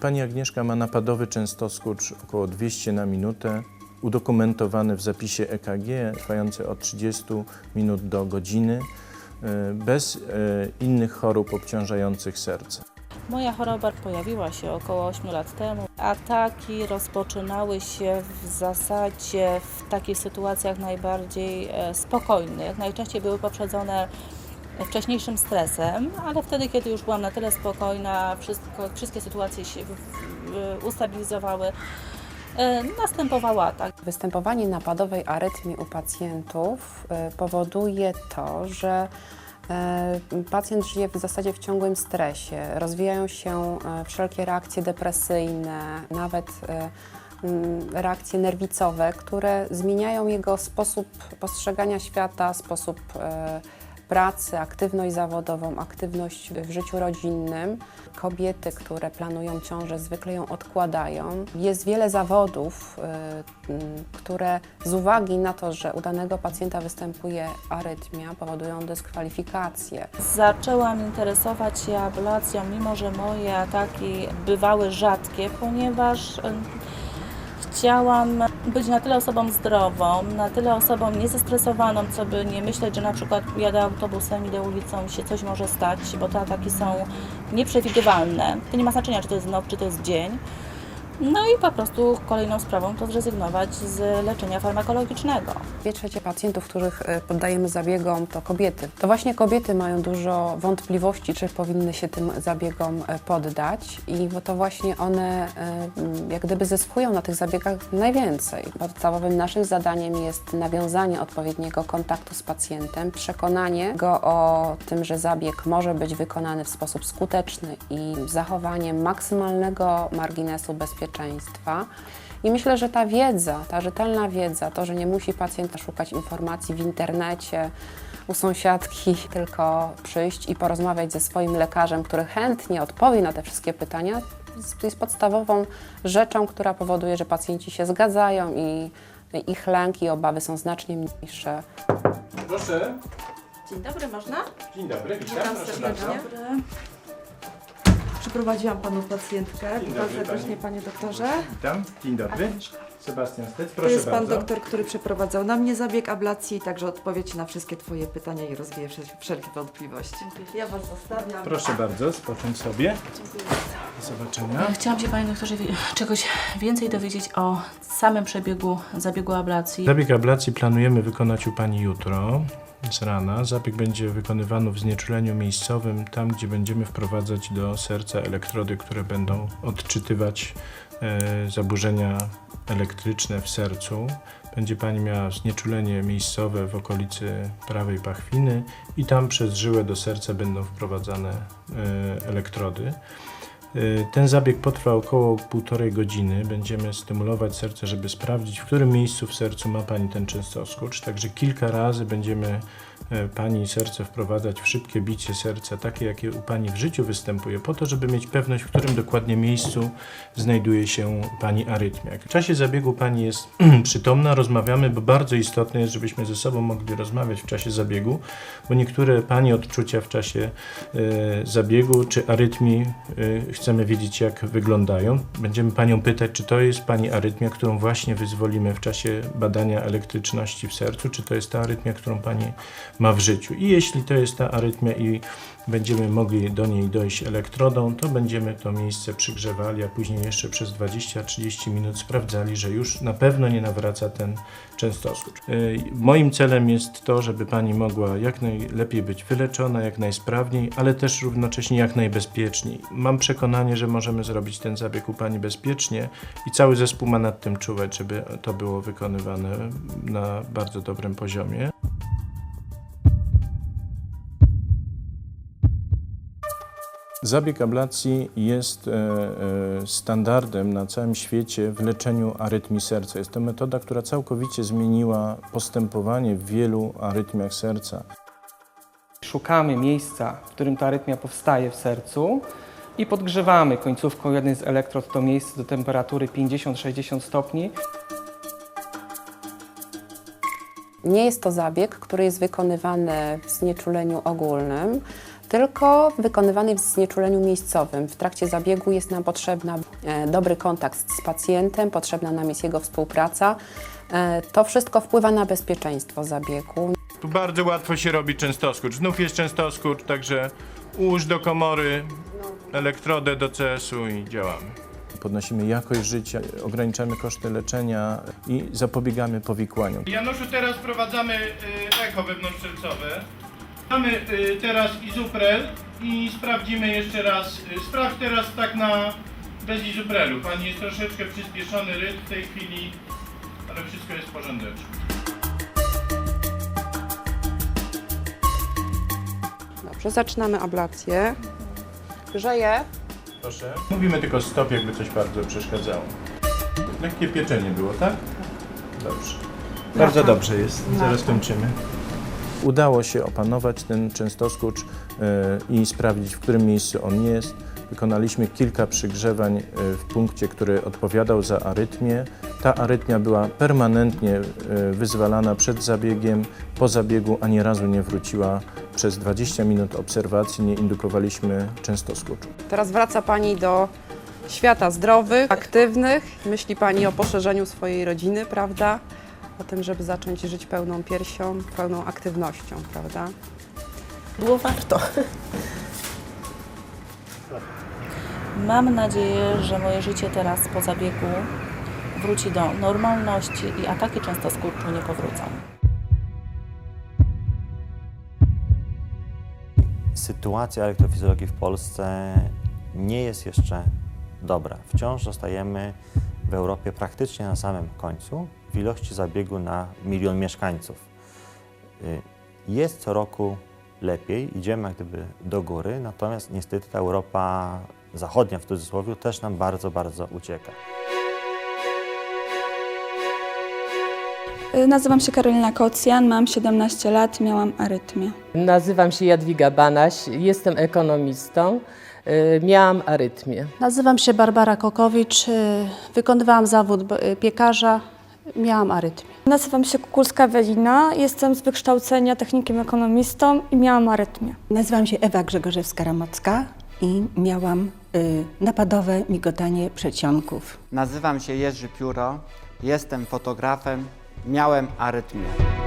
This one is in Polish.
Pani Agnieszka ma napadowy częstoskurcz około 200 na minutę, udokumentowany w zapisie EKG, trwający od 30 minut do godziny, e, bez e, innych chorób obciążających serce. Moja choroba pojawiła się około 8 lat temu. Ataki rozpoczynały się w zasadzie w takich sytuacjach najbardziej e, spokojnych. Najczęściej były poprzedzone wcześniejszym stresem, ale wtedy, kiedy już byłam na tyle spokojna, wszystko, wszystkie sytuacje się ustabilizowały, e, następował atak. Występowanie napadowej arytmii u pacjentów y, powoduje to, że y, pacjent żyje w zasadzie w ciągłym stresie. Rozwijają się wszelkie reakcje depresyjne, nawet reakcje nerwicowe, które zmieniają jego sposób postrzegania świata, sposób pracy, aktywność zawodową, aktywność w życiu rodzinnym. Kobiety, które planują ciążę, zwykle ją odkładają. Jest wiele zawodów, y, które z uwagi na to, że u danego pacjenta występuje arytmia, powodują dyskwalifikację. Zaczęłam interesować się ablacją, mimo że moje ataki bywały rzadkie, ponieważ em, chciałam być na tyle osobą zdrową, na tyle osobą niezestresowaną, co by nie myśleć, że na przykład jadę autobusem, idę ulicą się coś może stać, bo te ataki są nieprzewidywalne. To nie ma znaczenia, czy to jest noc, czy to jest dzień. No i po prostu kolejną sprawą to zrezygnować z leczenia farmakologicznego. Dwie trzecie pacjentów, których y, poddajemy zabiegom, to kobiety. To właśnie kobiety mają dużo wątpliwości, czy powinny się tym zabiegom y, poddać i to właśnie one mm, jak gdyby zyskują na tych zabiegach najwięcej. Podstawowym naszym zadaniem jest nawiązanie odpowiedniego kontaktu z pacjentem, przekonanie go o tym, że zabieg może być wykonany w sposób skuteczny i z zachowaniem maksymalnego marginesu bezpieczeństwa. I myślę, że ta wiedza, ta rzetelna wiedza, to, że nie musi pacjent szukać informacji w internecie, u sąsiadki, tylko przyjść i porozmawiać ze swoim lekarzem, który chętnie odpowie na te wszystkie pytania, jest, jest podstawową rzeczą, która powoduje, że pacjenci się zgadzają i ich lęk i obawy są znacznie mniejsze. Proszę. Dzień dobry, można? Dzień dobry, Witam serdecznie. Przyprowadziłam panu pacjentkę. Dzień Witam dobry, serdecznie, pani. panie doktorze. Witam, dzień dobry. Sebastian Stec, To proszę jest pan bardzo. doktor, który przeprowadzał na mnie zabieg ablacji i także odpowie ci na wszystkie twoje pytania i rozwieje wszel- wszelkie wątpliwości. Ja was zostawiam. Proszę bardzo, spocząć sobie. Do zobaczenia. Chciałam się Panie doktorze wie- czegoś więcej dowiedzieć o samym przebiegu zabiegu ablacji. Zabieg ablacji planujemy wykonać u Pani jutro z rana. Zabieg będzie wykonywany w znieczuleniu miejscowym, tam gdzie będziemy wprowadzać do serca elektrody, które będą odczytywać e, zaburzenia elektryczne w sercu. Będzie Pani miała znieczulenie miejscowe w okolicy prawej pachwiny i tam przez żyłę do serca będą wprowadzane e, elektrody. Y, Ten zabieg potrwa około półtorej godziny. Będziemy stymulować serce, żeby sprawdzić, w którym miejscu w sercu ma Pani ten częstoskurcz. Także kilka razy będziemy Pani serce wprowadzać w szybkie bicie serca, takie jakie u Pani w życiu występuje, po to, żeby mieć pewność, w którym dokładnie miejscu znajduje się Pani arytmia. W czasie zabiegu Pani jest przytomna, rozmawiamy, bo bardzo istotne jest, żebyśmy ze sobą mogli rozmawiać w czasie zabiegu, bo niektóre Pani odczucia w czasie e, zabiegu czy arytmii e, chcemy wiedzieć, jak wyglądają. Będziemy Panią pytać, czy to jest Pani arytmia, którą właśnie wyzwolimy w czasie badania elektryczności w sercu, czy to jest ta arytmia, którą Pani ma w życiu. I jeśli to jest ta arytmia i będziemy mogli do niej dojść elektrodą, to będziemy to miejsce przygrzewali, a później jeszcze przez 20-30 minut sprawdzali, że już na pewno nie nawraca ten częstoskurcz. Yy, Moim celem jest to, żeby Pani mogła jak najlepiej być wyleczona, jak najsprawniej, ale też równocześnie jak najbezpieczniej. Mam przekonanie, że możemy zrobić ten zabieg u Pani bezpiecznie i cały zespół ma nad tym czuwać, żeby to było wykonywane na bardzo dobrym poziomie. Zabieg ablacji jest e, e, standardem na całym świecie w leczeniu arytmii serca. Jest to metoda, która całkowicie zmieniła postępowanie w wielu arytmiach serca. Szukamy miejsca, w którym ta arytmia powstaje w sercu i podgrzewamy końcówką jednej z elektrod to miejsce do temperatury 50-60 stopni. Nie jest to zabieg, który jest wykonywany w znieczuleniu ogólnym, tylko wykonywany w znieczuleniu miejscowym. W trakcie zabiegu jest nam potrzebna e, dobry kontakt z pacjentem, potrzebna nam jest jego współpraca. E, To wszystko wpływa na bezpieczeństwo zabiegu. Tu bardzo łatwo się robi częstoskurcz. Znów jest częstoskurcz, także ułóż do komory elektrodę do CS-u i działamy. Podnosimy jakość życia, ograniczamy koszty leczenia i zapobiegamy powikłaniom. Januszu, teraz wprowadzamy echo wewnątrzsercowe. Mamy y, teraz izuprel i sprawdzimy jeszcze raz. y, Sprawdź teraz tak na bez izuprelu. Pani jest troszeczkę przyspieszony rytm w tej chwili, ale wszystko jest w porządku. Dobrze, zaczynamy ablację. Grzeje. Proszę. Mówimy tylko stop, jakby coś bardzo przeszkadzało. Lekkie pieczenie było, tak? Dobrze. Bardzo dobrze jest. Zaraz kończymy. Udało się opanować ten częstoskurcz e, i sprawdzić, w którym miejscu on jest. Wykonaliśmy kilka przygrzewań e, w punkcie, który odpowiadał za arytmię. Ta arytmia była permanentnie e, wyzwalana przed zabiegiem, po zabiegu ani razu nie wróciła. Przez 20 minut obserwacji nie indukowaliśmy częstoskurczu. Teraz wraca Pani do świata zdrowych, aktywnych. Myśli Pani o poszerzeniu swojej rodziny, prawda? O tym, żeby zacząć żyć pełną piersią, pełną aktywnością, prawda? Było warto. Mam nadzieję, że moje życie teraz po zabiegu wróci do normalności i ataki częstoskurczu nie powrócą. Sytuacja elektrofizjologii w Polsce nie jest jeszcze dobra. Wciąż zostajemy w Europie praktycznie na samym końcu w ilości zabiegu na milion mieszkańców. Y, Jest co roku lepiej, idziemy jak gdyby do góry, natomiast niestety ta Europa zachodnia w cudzysłowie też nam bardzo, bardzo ucieka. Nazywam się Karolina Kocjan, mam 17 lat, miałam arytmię. Nazywam się Jadwiga Banaś, jestem ekonomistą. Y, Miałam arytmię. Nazywam się Barbara Kokowicz, y, wykonywałam zawód y, piekarza, miałam arytmię. Nazywam się Kukulska Ewelina, jestem z wykształcenia technikiem ekonomistą i miałam arytmię. Nazywam się Ewa Grzegorzewska-Ramocka i miałam y, napadowe migotanie przedsionków. Nazywam się Jerzy Pióro, jestem fotografem, miałem arytmię.